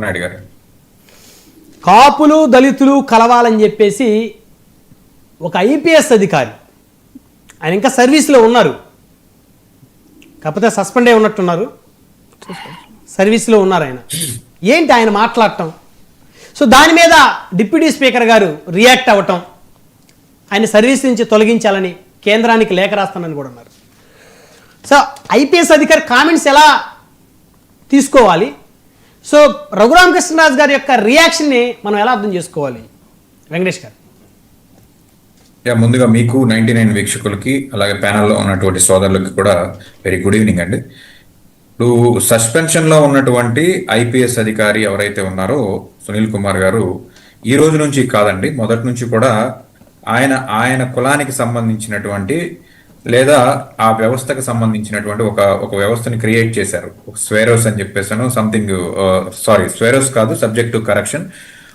నాయుడు గారు. కాపులు దళితులు కలవాలని చెప్పేసి ఒక ఐపీఎస్ అధికారి ఆయన ఇంకా సర్వీస్లో ఉన్నారు. కాకపోతే సస్పెండ్ అయి ఉన్నట్టున్నారు. సర్వీస్లో ఉన్నారు ఆయన. ఏంటి ఆయన మాట్లాడటం? సో దాని మీద డిప్యూటీ స్పీకర్ గారు రియాక్ట్ అవ్వటం ఆయన సర్వీస్ నుంచి తొలగించాలని కేంద్రానికి లేఖ రాస్తానని కూడా అన్నారు. సో ఐపీఎస్ అధికారి కామెంట్స్ ఎలా తీసుకోవాలి? సో రఘురామకృష్ణరాజు గారి యొక్క రియాక్షన్ని మనం ఎలా అర్థం చేసుకోవాలి? వెంకటేష్ గారు. యా ముందుగా మీకు నైన్టీ నైన్ వీక్షకులకి అలాగే ప్యానల్లో ఉన్నటువంటి సోదరులకి కూడా వెరీ గుడ్ ఈవినింగ్ అండి. ఇప్పుడు సస్పెన్షన్లో ఉన్నటువంటి ఐపీఎస్ అధికారి ఎవరైతే ఉన్నారో సునీల్ కుమార్ గారు ఈ రోజు నుంచి కాదండి మొదటి నుంచి కూడా ఆయన ఆయన కులానికి సంబంధించినటువంటి లేదా ఆ వ్యవస్థకు సంబంధించినటువంటి ఒక ఒక వ్యవస్థని క్రియేట్ చేశారు. స్వేరోస్ అని చెప్పేసాను సంథింగ్ సారీ uh, స్వేరోస్ కాదు సబ్జెక్టు కరెక్షన్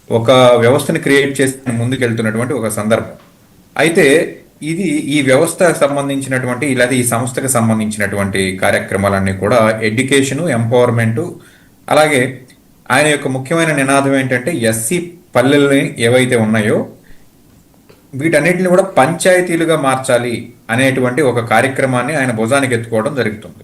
ఒక వ్యవస్థని క్రియేట్ చేసి ముందుకెళ్తున్నటువంటి ఒక సందర్భం. అయితే ఇది ఈ వ్యవస్థ సంబంధించినటువంటి లేదా ఈ సంస్థకు సంబంధించినటువంటి కార్యక్రమాలన్నీ కూడా ఎడ్యుకేషను ఎంపవర్మెంటు అలాగే ఆయన యొక్క ముఖ్యమైన నినాదం ఏంటంటే ఎస్సీ పల్లెల్ని ఏవైతే ఉన్నాయో వీటన్నిటిని కూడా పంచాయతీలుగా మార్చాలి అనేటువంటి ఒక కార్యక్రమాన్ని ఆయన భుజానికి ఎత్తుకోవడం జరుగుతుంది.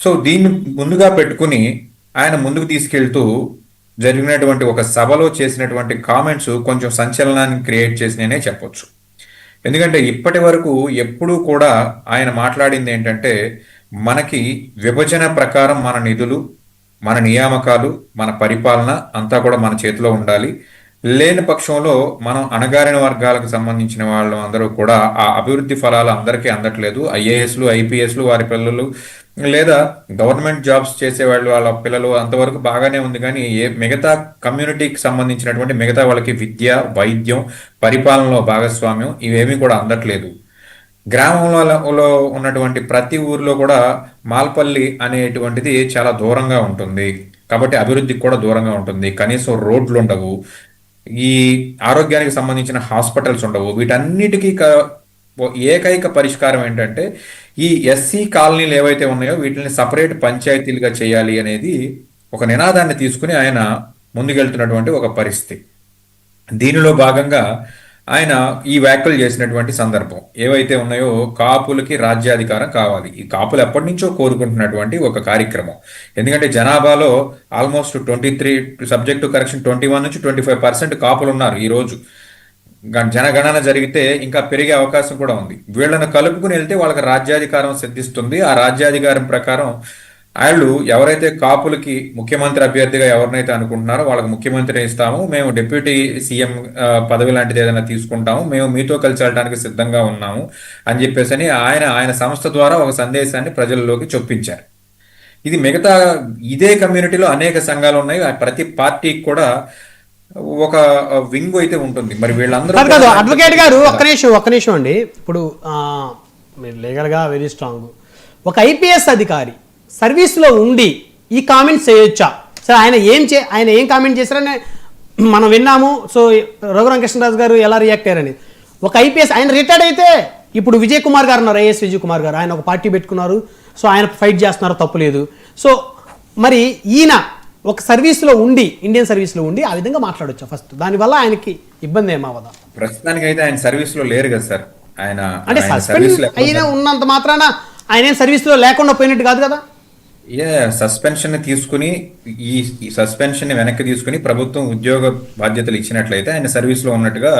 సో దీన్ని ముందుగా పెట్టుకుని ఆయన ముందుకు తీసుకెళ్తూ జరిగినటువంటి ఒక సభలో చేసినటువంటి కామెంట్స్ కొంచెం సంచలనాన్ని క్రియేట్ చేసిననే చెప్పొచ్చు. ఎందుకంటే ఇప్పటి వరకు ఎప్పుడూ కూడా ఆయన మాట్లాడింది ఏంటంటే మనకి విభజన ప్రకారం మన నిధులు మన నియామకాలు మన పరిపాలన అంతా కూడా మన చేతిలో ఉండాలి. లేని పక్షంలో మనం అణగారిన వర్గాలకు సంబంధించిన వాళ్ళు అందరూ కూడా ఆ అభివృద్ధి ఫలాలు అందరికీ అందట్లేదు. ఐఏఎస్లు ఐపీఎస్లు వారి పిల్లలు లేదా గవర్నమెంట్ జాబ్స్ చేసేవాళ్ళు వాళ్ళ పిల్లలు అంతవరకు బాగానే ఉంది కానీ ఏ మిగతా కమ్యూనిటీకి సంబంధించినటువంటి మిగతా వాళ్ళకి విద్య వైద్యం పరిపాలనలో భాగస్వామ్యం ఇవేమీ కూడా అందట్లేదు. గ్రామంలో ఉన్నటువంటి ప్రతి ఊర్లో కూడా మాల్పల్లి అనేటువంటిది చాలా దూరంగా ఉంటుంది. కాబట్టి అభివృద్ధికి కూడా దూరంగా ఉంటుంది. కనీసం రోడ్లు ఉండవు ఈ ఆరోగ్యానికి సంబంధించిన హాస్పిటల్స్ ఉండవు. వీటన్నిటికీ క- ఏకైక పరిష్కారం ఏంటంటే ఈ ఎస్సీ కాలనీలు ఏవైతే ఉన్నాయో వీటిని సపరేట్ పంచాయతీలుగా చేయాలి అనేది ఒక నినాదాన్ని తీసుకుని ఆయన ముందుకెళ్తున్నటువంటి ఒక పరిస్థితి. దీనిలో భాగంగా ఆయన ఈ వ్యాఖ్యలు చేసినటువంటి సందర్భం. ఏవైతే ఉన్నాయో కాపులకి రాజ్యాధికారం కావాలి. ఈ కాపులు ఎప్పటి నుంచో కోరుకుంటున్నటువంటి ఒక కార్యక్రమం. ఎందుకంటే జనాభాలో almost twenty three subject correction twenty one నుంచి ట్వంటీ ఫైవ్ పర్సెంట్ కాపులు ఉన్నారు ఈ రోజు. గ- జనగణన జరిగితే ఇంకా పెరిగే అవకాశం కూడా ఉంది. వీళ్ళను కలుపుకుని వెళ్తే వాళ్ళకి రాజ్యాధికారం సిద్ధిస్తుంది. ఆ రాజ్యాధికారం ప్రకారం వాళ్ళు ఎవరైతే కాపులకి ముఖ్యమంత్రి అభ్యర్థిగా ఎవరినైతే అనుకుంటున్నారో వాళ్ళకి ముఖ్యమంత్రి ఇస్తాము. మేము డిప్యూటీ సీఎం పదవి లాంటిది ఏదైనా తీసుకుంటాము. మేము మీతో కలిసి వెళ్ళడానికి సిద్ధంగా ఉన్నాము అని చెప్పేసి అని ఆయన ఆయన సంస్థ ద్వారా ఒక సందేశాన్ని ప్రజల్లోకి చొప్పించారు. ఇది మిగతా ఇదే కమ్యూనిటీలో అనేక సంఘాలు ఉన్నాయి. ప్రతి పార్టీకి కూడా ఒక వింగ్ అయితే ఉంటుంది. మరి వీళ్ళందరూ కాదు అడ్వకేట్ గారు ఒక్క నిమిషం ఒక్క నిమిషం అండి. ఇప్పుడు మీరు లీగల్గా వెరీ స్ట్రాంగ్. ఒక ఐపీఎస్ అధికారి సర్వీస్లో ఉండి ఈ కామెంట్స్ చేయొచ్చా? సరే ఆయన ఏం చే ఆయన ఏం కామెంట్ చేశారని మనం విన్నాము. సో రఘురామకృష్ణరాజు గారు ఎలా రియాక్ట్ అయ్యారని ఒక ఐపీఎస్ ఆయన రిటైర్డ్ అయితే ఇప్పుడు విజయ్ కుమార్ గారు ఉన్నారు ఐఎస్ విజయ్ కుమార్ గారు. ఆయన ఒక పార్టీ పెట్టుకున్నారు. సో ఆయన ఫైట్ చేస్తున్నారు తప్పులేదు సో మరి ఈయన ఒక సర్వీస్లో ఉండి ఇండియన్ సర్వీస్లో ఉండి ఆ విధంగా మాట్లాడొచ్చా ఫస్ట్ దానివల్ల ఆయనకి ఇబ్బంది ఏమవదా ప్రస్తుతానికి అయితే ఆయన సర్వీస్లో లేరు కదా సార్. ఆయన అంటే సస్పెండ్ అయినా ఉన్నంత మాత్రాన ఆయన సర్వీస్లో లేకుండా పోయినట్టు కాదు కదా? సస్పెన్షన్ని తీసుకుని ఈ సస్పెన్షన్ని వెనక్కి తీసుకుని ప్రభుత్వం ఉద్యోగ బాధ్యతలు ఇచ్చినట్లయితే ఆయన సర్వీస్లో ఉన్నట్టుగా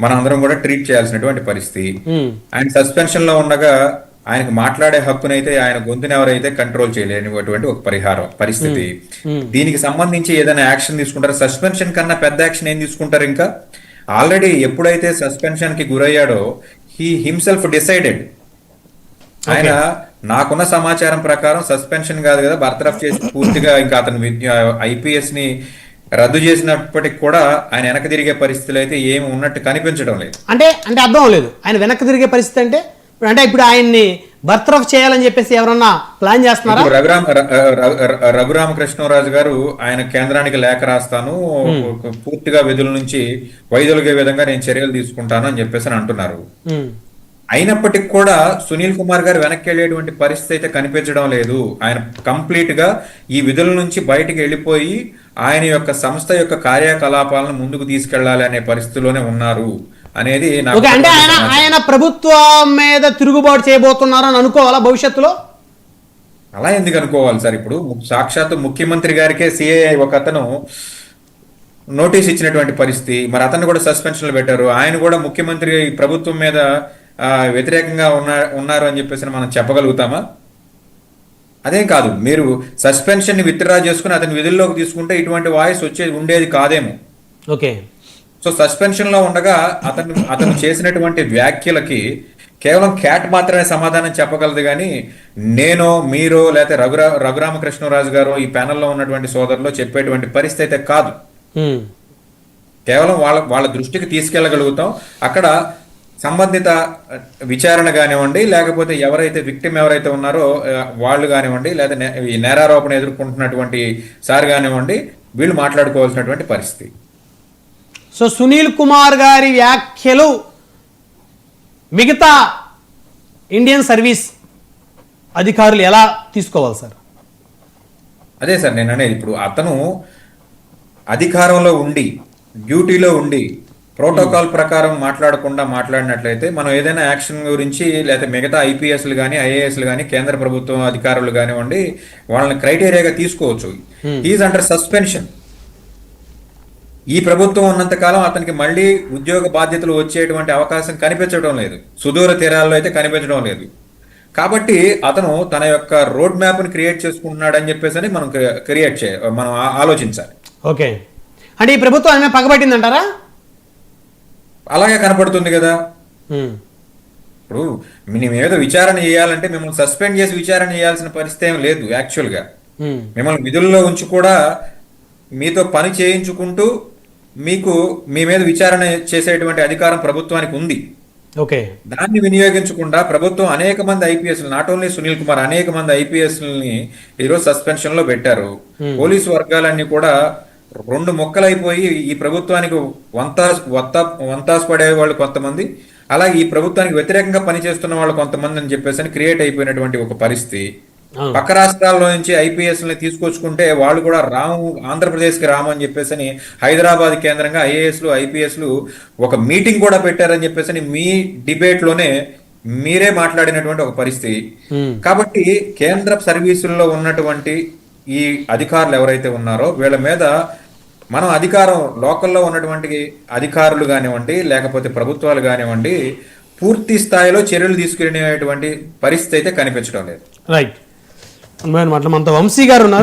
మనం అందరం కూడా ట్రీట్ చేయాల్సినటువంటి పరిస్థితి. ఆయన సస్పెన్షన్లో ఉండగా ఆయనకు మాట్లాడే హక్కునైతే ఆయన గొంతుని ఎవరైతే కంట్రోల్ చేయలేనిటువంటి ఒక పరిహారం పరిస్థితి. దీనికి సంబంధించి ఏదైనా యాక్షన్ తీసుకుంటారు? సస్పెన్షన్ కన్నా పెద్ద యాక్షన్ ఏం తీసుకుంటారు ఇంకా? ఆల్రెడీ ఎప్పుడైతే సస్పెన్షన్కి గురయ్యాడో హీ హిమ్సెల్ఫ్ డిసైడెడ్ ఆయన నాకున్న సమాచారం ప్రకారం సస్పెన్షన్ కాదు కదా బర్తరఫ్ చేసి పూర్తిగా ఇంకా అతను ఐపీఎస్ని రద్దు చేసినప్పటికి కూడా ఆయన వెనక తిరిగే పరిస్థితులు అయితే ఏమి ఉన్నట్టు కనిపించడం లేదు. అంటే అంటే అర్థం లేదు ఆయన వెనక్కి తిరిగే పరిస్థితి అంటే అంటే ఇప్పుడు ఆయన్ని బర్త్రఫ్ చేయాలని చెప్పేసి ఎవరన్నా ప్లాన్ చేస్తున్నారా? రఘురామ రఘురామకృష్ణరాజు గారు ఆయన కేంద్రానికి లేఖ రాస్తాను పూర్తిగా విధుల నుంచి వైదొలిగే విధంగా నేను చర్యలు తీసుకుంటాను అని చెప్పేసి అని అంటున్నారు. అయినప్పటికీ కూడా సునీల్ కుమార్ గారు వెనక్కి వెళ్ళేటువంటి పరిస్థితి అయితే కనిపించడం లేదు. ఆయన కంప్లీట్గా ఈ విధుల నుంచి బయటికి వెళ్ళిపోయి ఆయన యొక్క సంస్థ యొక్క కార్యకలాపాలను ముందుకు తీసుకెళ్ళాలి అనే పరిస్థితిలోనే ఉన్నారు అనేది అంటే ఆయన. ఆయన ప్రభుత్వం మీద తిరుగుబాటు చేయబోతున్నారని అనుకోవాలా భవిష్యత్తులో? అలా ఎందుకు అనుకోవాలి సార్ ఇప్పుడు? సాక్షాత్తు ముఖ్యమంత్రి గారికే సిఐ ఒక అతను నోటీస్ ఇచ్చినటువంటి పరిస్థితి. మరి అతను కూడా సస్పెన్షన్లో పెట్టారు. ఆయన కూడా ముఖ్యమంత్రి ప్రభుత్వం మీద వ్యతిరేకంగా ఉన్న ఉన్నారు అని చెప్పేసి మనం చెప్పగలుగుతామా? అదేం కాదు. మీరు సస్పెన్షన్ని విత్డ్రా చేసుకుని అతని విధుల్లోకి తీసుకుంటే ఇటువంటి వాయిస్ వచ్చేది ఉండేది కాదేమో. ఓకే. సో సస్పెన్షన్లో ఉండగా అతను అతను చేసినటువంటి వ్యాఖ్యలకి కేవలం క్యాట్ మాత్రమే సమాధానం చెప్పగలదు కానీ నేను మీరు లేకపోతే రఘురా రఘురామకృష్ణరాజు గారు ఈ ప్యానెల్లో ఉన్నటువంటి సోదరులు చెప్పేటువంటి పరిస్థితి అయితే కాదు. కేవలం వాళ్ళ వాళ్ళ దృష్టికి తీసుకెళ్ళగలుగుతాం. అక్కడ సంబంధిత విచారణ కానివ్వండి లేకపోతే ఎవరైతే విక్టిమ్ ఎవరైతే ఉన్నారో వాళ్ళు కానివ్వండి లేదా ఈ నేరారోపణ ఎదుర్కొంటున్నటువంటి సార్ కానివ్వండి వీళ్ళు మాట్లాడుకోవాల్సినటువంటి పరిస్థితి. సో సునీల్ కుమార్ గారి వ్యాఖ్యలు మిగతా ఇండియన్ సర్వీస్ అధికారులు ఎలా తీసుకోవాలి సార్? అదే సార్ నేను అనేది ఇప్పుడు అతను అధికారంలో ఉండి డ్యూటీలో ఉండి ప్రోటోకాల్ ప్రకారం మాట్లాడకుండా మాట్లాడినట్లయితే మనం ఏదైనా యాక్షన్ గురించి లేకపోతే మిగతా ఐపీఎస్లు కానీ ఐఏఎస్లు కానీ కేంద్ర ప్రభుత్వం అధికారులు కానివ్వండి వాళ్ళని క్రైటీరియాగా తీసుకోవచ్చు. ఈజ్ అండర్ సస్పెన్షన్ ఈ ప్రభుత్వం ఉన్నంత కాలం అతనికి మళ్ళీ ఉద్యోగ బాధ్యతలు వచ్చేటువంటి అవకాశం కనిపించడం లేదు. సుదూర తీరాల్లో అయితే కనిపించడం లేదు. కాబట్టి అతను తన యొక్క రోడ్ మ్యాప్ని క్రియేట్ చేసుకుంటున్నాడు అని చెప్పేసి అని మనం క్రియేట్ చే మనం ఆలోచించాలి. ఓకే. అంటే ఈ ప్రభుత్వం ఆయన పగబట్టిందంటారా? అలాగే కనపడుతుంది కదా. ఇప్పుడు మేము ఏదో విచారణ చేయాలంటే మిమ్మల్ని సస్పెండ్ చేసి విచారణ చేయాల్సిన పరిస్థితి ఏం లేదు యాక్చువల్గా. మిమ్మల్ని విధుల్లో ఉంచి కూడా మీతో పని చేయించుకుంటూ మీకు మీ మీద విచారణ చేసేటువంటి అధికారం ప్రభుత్వానికి ఉంది. ఓకే. దాన్ని వినియోగించకుండా ప్రభుత్వం అనేక మంది IPS not only Sunil Kumar అనేక మంది ఐపీఎస్ని ఈరోజు సస్పెన్షన్లో పెట్టారు పోలీసు వర్గాలన్నీ కూడా రెండు మొక్కలైపోయి ఈ ప్రభుత్వానికి వంతాస్ వత్త వంతాస్ పడే వాళ్ళు కొంతమంది అలాగే ఈ ప్రభుత్వానికి వ్యతిరేకంగా పనిచేస్తున్న వాళ్ళు కొంతమంది అని చెప్పేసి అని క్రియేట్ అయిపోయినటువంటి ఒక పరిస్థితి. పక్క రాష్ట్రాల్లో నుంచి ఐపీఎస్ని తీసుకొచ్చుకుంటే వాళ్ళు కూడా రాము ఆంధ్రప్రదేశ్కి రాము అని చెప్పేసి అని హైదరాబాద్ కేంద్రంగా ఐఏఎస్లు ఐపీఎస్లు ఒక మీటింగ్ కూడా పెట్టారని చెప్పేసి అని మీ డిబేట్లోనే మీరే మాట్లాడినటువంటి ఒక పరిస్థితి. కాబట్టి కేంద్ర సర్వీసుల్లో ఉన్నటువంటి ఈ అధికారులు ఎవరైతే ఉన్నారో వీళ్ళ మీద మనం అధికారం లోకల్లో ఉన్నటువంటి అధికారులు కానివ్వండి లేకపోతే ప్రభుత్వాలు కానివ్వండి పూర్తి స్థాయిలో చర్యలు తీసుకునేటువంటి పరిస్థితి అయితే కనిపించడం లేదు. రైట్ అమ్మాయి అట్లా మనతో వంశీ గారు ఉన్నారు.